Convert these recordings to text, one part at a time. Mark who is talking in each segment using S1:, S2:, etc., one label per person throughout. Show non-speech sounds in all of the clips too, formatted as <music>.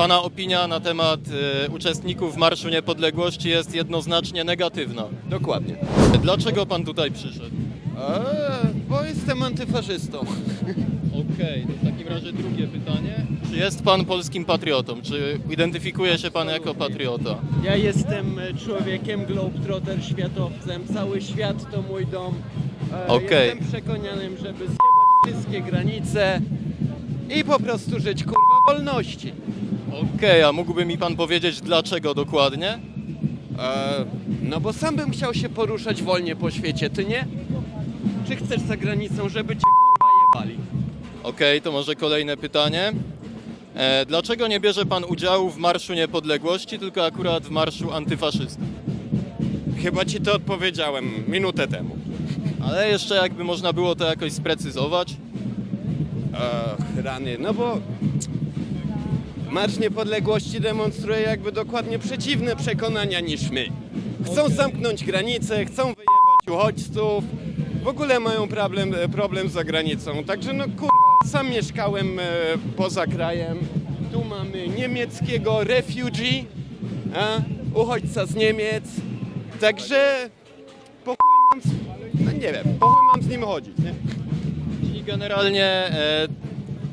S1: Pana opinia na temat e, uczestników Marszu Niepodległości jest jednoznacznie negatywna.
S2: Dokładnie.
S1: Dlaczego pan tutaj przyszedł?
S2: Eee, bo jestem antyfaszystą. <laughs>
S1: Okej, to w takim razie drugie pytanie. Czy jest pan polskim patriotą? Czy identyfikuje się pan jako patriota?
S3: Ja jestem e, człowiekiem, globetrotter, światowcem. Cały świat to mój dom. E,
S1: Okej.
S3: Jestem przekonanym, żeby zjebać wszystkie granice i po prostu żyć kurwa wolności.
S1: Okej, a mógłby mi pan powiedzieć dlaczego dokładnie?
S3: E, no bo sam bym chciał się poruszać wolnie po świecie, ty nie? Czy chcesz za granicą, żeby cię kurwa jebali?
S1: Okej, to może kolejne pytanie. E, dlaczego nie bierze pan udziału w Marszu Niepodległości, tylko akurat w Marszu Antyfaszystów?
S2: Chyba ci to odpowiedziałem minutę temu.
S1: Ale jeszcze jakby można było to jakoś sprecyzować.
S2: Ach, rany, no bo Marsz Niepodległości demonstruje jakby dokładnie przeciwne przekonania niż my. Chcą zamknąć granice, chcą wyjebać uchodźców, w ogóle mają problem, problem za granicą. Także no kurwa, sam mieszkałem e, poza krajem, tu mamy niemieckiego refugee, a, uchodźca z Niemiec, także po chuj mam, z- no nie wiem, po chuj mam z nim chodzić, nie?
S1: Generalnie e,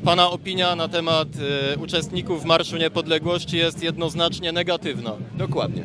S1: pana opinia na temat e, uczestników Marszu Niepodległości jest jednoznacznie negatywna.
S2: Dokładnie.